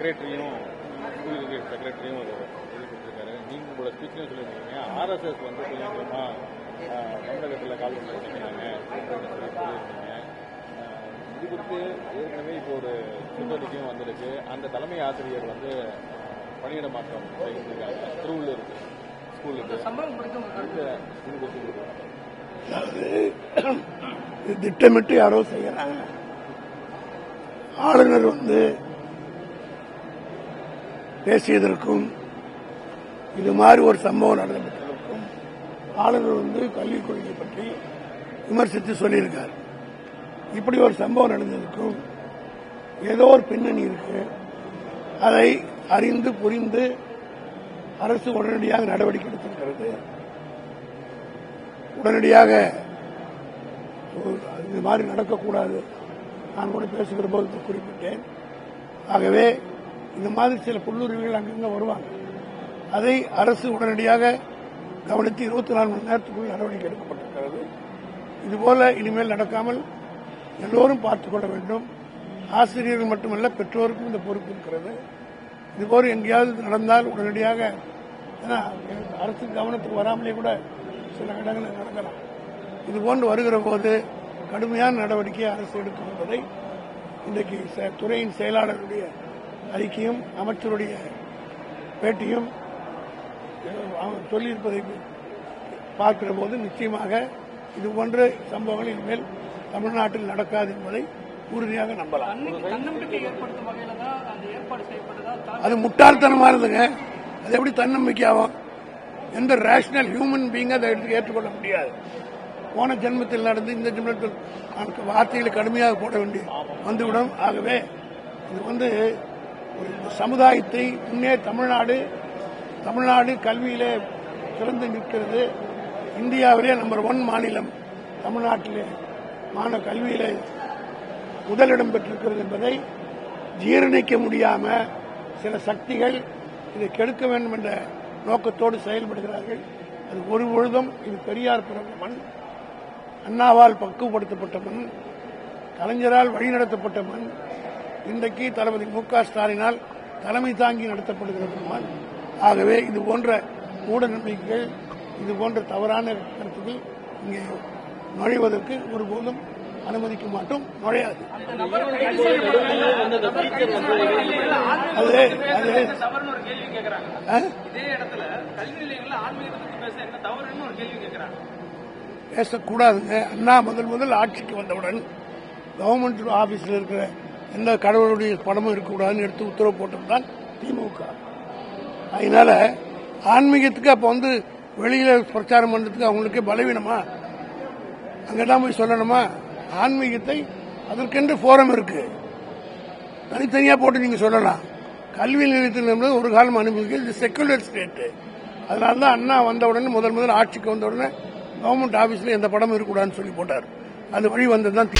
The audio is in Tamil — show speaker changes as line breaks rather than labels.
செக்ரட்டரியும் செக்ரட்டரியும் ஒரு இது கொடுத்துருக்காரு. நீங்க உங்களோட ஸ்பீச்லையும் சொல்லியிருக்கீங்க ஆர்எஸ்எஸ் வந்து கொஞ்சம் கொஞ்சமா ஆஹ், தமிழகத்தில் கால் பண்ணி நினைக்கிறாங்க சொல்லியிருக்கீங்க ஆஹ், இது குறித்து ஏற்கனவே இப்போ ஒரு சுற்றறிக்கையும் வந்திருக்கு. அந்த தலைமை ஆசிரியர் வந்து பணியிட மாற்றம் செய்திருக்காங்க திருவள்ளூருக்கு ஸ்கூலுக்கு. இது குறித்து
திட்டமிட்டு யாரோ செய்யறாங்க. ஆளுநர் வந்து பேசியதற்கும் இது மாதிரி ஒரு சம்பவம் நடந்ததற்கும் ஆளுநர் வந்து கல்விக் கொள்கை பற்றி விமர்சித்து சொல்லியிருக்கார். இப்படி ஒரு சம்பவம் நடந்ததற்கும் ஏதோ ஒரு பின்னணி இருக்கு. அதை அறிந்து புரிந்து அரசு உடனடியாக நடவடிக்கை எடுத்திருக்கிறது. உடனடியாக இது மாதிரி நடக்கக்கூடாது. நான் கூட பேசுகிற போது குறிப்பிட்டேன். ஆகவே இந்த மாதிரி சில புல்லுரிமைகள் அங்கங்கே வருவாங்க. அதை அரசு உடனடியாக கவனித்து இருபத்தி நாலு மணி நேரத்துக்குள் நடவடிக்கை எடுக்கப்பட்டிருக்கிறது. இதுபோல இனிமேல் நடக்காமல் எல்லோரும் பார்த்துக் கொள்ள வேண்டும். ஆசிரியர்கள் மட்டுமல்ல பெற்றோருக்கும் இந்த பொறுப்பு இருக்கிறது. இதுபோல் எங்கேயாவது நடந்தால் உடனடியாக ஏன்னா அரசு கவனத்துக்கு வராமலே கூட சில இடங்களில் நடக்கலாம். இது போன்று வருகிற போது கடுமையான நடவடிக்கை அரசு எடுக்கும் என்பதை இன்றைக்கு செ- துறையின் செயலாளருடைய அறிக்கையும் அமைச்சருடைய பேட்டியும் சொல்லியிருப்பதை பார்க்கிற போது நிச்சயமாக இது போன்ற சம்பவங்கள் இனிமேல் தமிழ்நாட்டில் நடக்காது என்பதை உறுதியாக நம்பலாம். அது முட்டாள்தனமா இருந்துங்க அது எப்படி தன்னம்பிக்கை ஆகும் எந்த ரேஷனல் ஹியூமன் பீங் அதை ஏற்றுக்கொள்ள முடியாது. போன ஜென்மத்தில் நடந்து இந்த ஜென்மத்தில் வார்த்தைகளை கடுமையாக போட வேண்டி வந்துவிடும். ஆகவே இது வந்து சமுதாயத்தை முன்னே தமிழ்நாடு தமிழ்நாடு கல்வியிலே சிறந்து நிற்கிறது. இந்தியாவிலே நம்பர் ஒன் மாநிலம் தமிழ்நாட்டிலே மாணவ கல்வியிலே முதலிடம் பெற்றிருக்கிறது என்பதை ஜீரணிக்க முடியாம சில சக்திகள் இதை கெடுக்க வேண்டும் என்ற நோக்கத்தோடு செயல்படுகிறார்கள். அது ஒரு பொழுதும் இது பெரியார் பிறந்த மண் அண்ணாவால் பக்குவப்படுத்தப்பட்ட மண் கலைஞரால் வழிநடத்தப்பட்ட மண் இன்றைக்கு தளபதி மு க ஸ்டாலினால் தலைமை தாங்கி நடத்தப்படுகிற ஆகவே இது போன்ற மூட நம்பிக்கைகள் இது போன்ற தவறான கருத்துக்கள் இங்கே நுழைவதற்கு ஒருபோதும் அனுமதிக்க மாட்டோம் நுழையாது. அது அது. பேசக்கூடாதுங்க. அண்ணா முதல் முதல் ஆட்சிக்கு வந்தவுடன் கவர்மெண்ட் ஆபீஸில் இருக்கிற எந்த கடவுளுடைய படமும் இருக்கக்கூடாதுன்னு எடுத்து உத்தரவு போட்டது தான் திமுக. அதனால ஆன்மீகத்துக்கு அப்ப வந்து வெளியில பிரச்சாரம் பண்றதுக்கு அவங்களுக்கு பலவீனமா? அங்கதான் போய் சொல்லணுமா? ஆன்மீகத்தை அதற்கென்று ஃபோரம் இருக்கு. தனித்தனியா போட்டு நீங்க சொல்லலாம். கல்வி நிலையத்தில் ஒரு காலம் அனுபவிக்கிறது செக்குலர் ஸ்டேட்டு அதனால தான் அண்ணா வந்த உடனே முதல் முதல் ஆட்சிக்கு வந்த உடனே கவர்மெண்ட் ஆபீஸ்ல எந்த படமும் இருக்கக்கூடாதுன்னு சொல்லி போட்டார். அந்த வழி வந்தது தான்